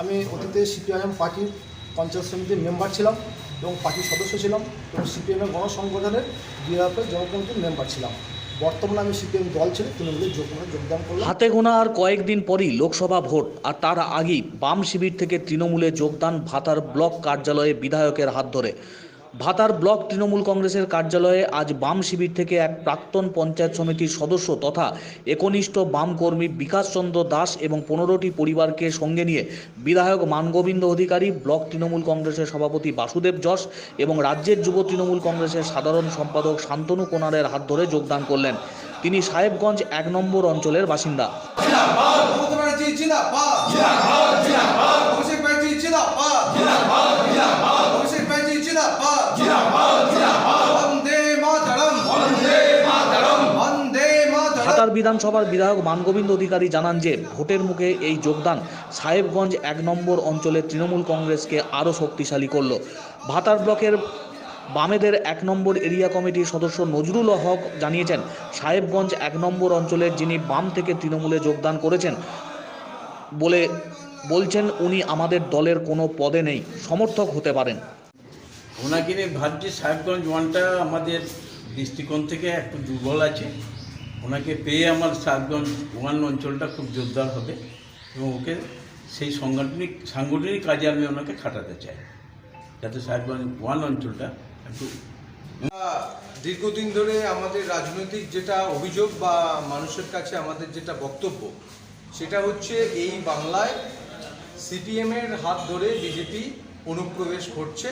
আমি অতীতে সিপিআইএম পার্টির পঞ্চায়েত সমিতির মেম্বার ছিলাম এবং পার্টির সদস্য ছিলাম এবং সিপিএমের গণসংগঠনের ডিআরএফের জনকমিটির মেম্বার ছিলাম। বর্তমানে আমি সিপিএম দল ছেড়ে তৃণমূলে যোগ যোগদান করলাম। হাতে গোনা আর কয়েকদিন পরই লোকসভা ভোট আর তার আগেই বাম শিবির থেকে তৃণমূলে যোগদান ভাতার ব্লক কার্যালয়ে বিধায়কের হাত ধরে। ভাতার ব্লক তৃণমূল কংগ্রেসের কার্যালয়ে আজ বাম শিবির থেকে এক প্রাক্তন পঞ্চায়েত সমিতির সদস্য তথা একনিষ্ঠ বাম কর্মী বিকাশ চন্দ্র দাস এবং পনেরোটি পরিবারকে সঙ্গে নিয়ে বিধায়ক মানগোবিন্দ অধিকারী, ব্লক তৃণমূল কংগ্রেসের সভাপতি বাসুদেব যশ এবং রাজ্যের যুব তৃণমূল কংগ্রেসের সাধারণ সম্পাদক শান্তনু কোনারের হাত ধরে যোগদান করলেন। তিনি সাহেবগঞ্জ এক নম্বর অঞ্চলের বাসিন্দা। ভাতার বিধানসভার বিধায়ক মানগোবিন্দ অধিকারী জানান যে, ভোটের মুখে এই যোগদান সাহেবগঞ্জ এক নম্বর অঞ্চলের তৃণমূল কংগ্রেসকে আরও শক্তিশালী করল। ভাতার ব্লকের বামেদের এক নম্বর এরিয়া কমিটির সদস্য নজরুল হক জানিয়েছেন, সাহেবগঞ্জ এক নম্বর অঞ্চলের যিনি বাম থেকে তৃণমূলে যোগদান করেছেন বলে বলছেন, উনি আমাদের দলের কোনো পদে নেই, সমর্থক হতে পারেন। ওনাকে নিয়ে ভাবছি, সাহেবগঞ্জ ওয়ানটা আমাদের দৃষ্টিকোণ থেকে একটু দুর্বল আছে। ওনাকে পেয়ে আমার সাহেবগঞ্জ ওয়ান অঞ্চলটা খুব জোরদার হবে এবং ওকে সেই সাংগঠনিক সাংগঠনিক কাজে আমি ওনাকে খাটাতে চাই। যাতে সাহেবগঞ্জ ওয়ান অঞ্চলটা একটু দীর্ঘদিন ধরে আমাদের রাজনৈতিক যেটা অভিযোগ বা মানুষের কাছে আমাদের যেটা বক্তব্য, সেটা হচ্ছে এই বাংলায় সিপিএমের হাত ধরে বিজেপি অনুপ্রবেশ ঘটছে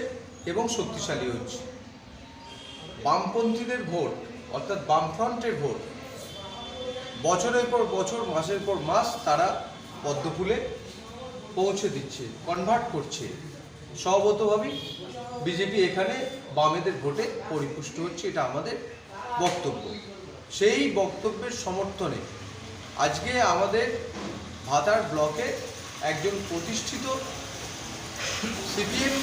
এবং শক্তিশালী হচ্ছে। বামপন্থীদের ভোট, অর্থাৎ বামফ্রন্টের ভোট বছরের পর বছর, মাসের পর মাস তারা পদ্মফুলে পৌঁছে দিচ্ছে কনভার্ট করছে। স্বভাবতভাবেই বিজেপি এখানে বামেদের ভোটে পরিপুষ্ট হচ্ছে, এটা আমাদের বক্তব্য। সেই বক্তব্যের সমর্থনে আজকে আমাদের ভাতার ব্লকে একজন প্রতিষ্ঠিত সিপিএম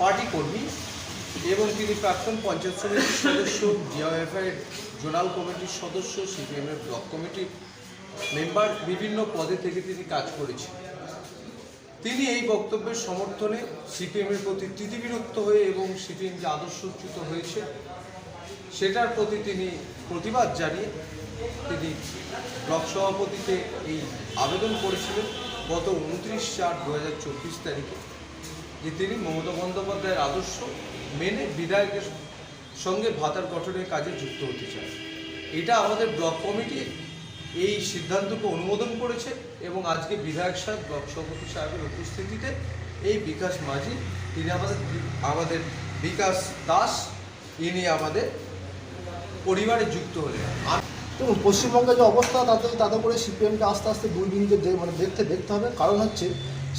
পার্টি কর্মী এবং তিনি প্রাক্তন পঞ্চায়েত সমিতির সদস্য ডিআইএফআই জোনাল কমিটির সদস্য সিপিএমের ব্লক কমিটির মেম্বার, বিভিন্ন পদে থেকে তিনি কাজ করেছেন। তিনি এই বক্তব্যের সমর্থনে সিপিএমের প্রতি তিতিবিরক্ত হয়ে এবং সিপিএম যে আদর্শচ্যুত হয়েছে। সেটার প্রতি তিনি প্রতিবাদ জানিয়ে তিনি ব্লক সভাপতিকে এই আবেদন করেছিলেন গত উনত্রিশ চার দু তারিখে। যে তিনি মমতা বন্দ্যোপাধ্যায়ের আদর্শ মেনে বিধায়কের সঙ্গে ভাতার গঠনের কাজে যুক্ত হতে চায়। এটা আমাদের ব্লক কমিটি এই সিদ্ধান্তকে অনুমোদন করেছে এবং আজকে বিধায়ক সাহেব, ব্লক সভাপতি সাহেবের উপস্থিতিতে এই বিকাশ মাঝি, তিনি আমাদের আমাদের বিকাশ দাস, ইনি আমাদের পরিবারে যুক্ত হলেন। এবং পশ্চিমবঙ্গের যে অবস্থা তাতে তাতে করে সিপিএমকে আস্তে আস্তে যে মানে দেখতে দেখতে হবে। কারণ হচ্ছে,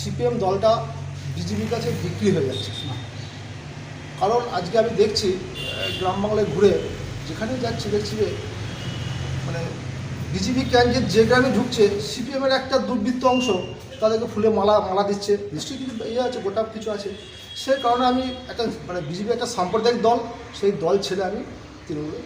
সিপিএম দলটা বিজেপির কাছে বিক্রি হয়ে যাচ্ছে। কারণ আজকে আমি দেখছি গ্রাম বাংলায় ঘুরে যেখানে যাচ্ছি দেখছি যে মানে বিজেপি ক্যান্ডিডেট যে গ্রামে ঢুকছে সিপিএমের একটা দুর্বৃত্ত অংশ তাদেরকে ফুলে মালা মালা দিচ্ছে। নিশ্চয়ই কিছু ইয়ে আছে, গোটা কিছু আছে। সে কারণে আমি একটা মানে বিজেপি একটা সাম্প্রদায়িক দল, সেই দল ছেড়ে আমি তৃণমূলে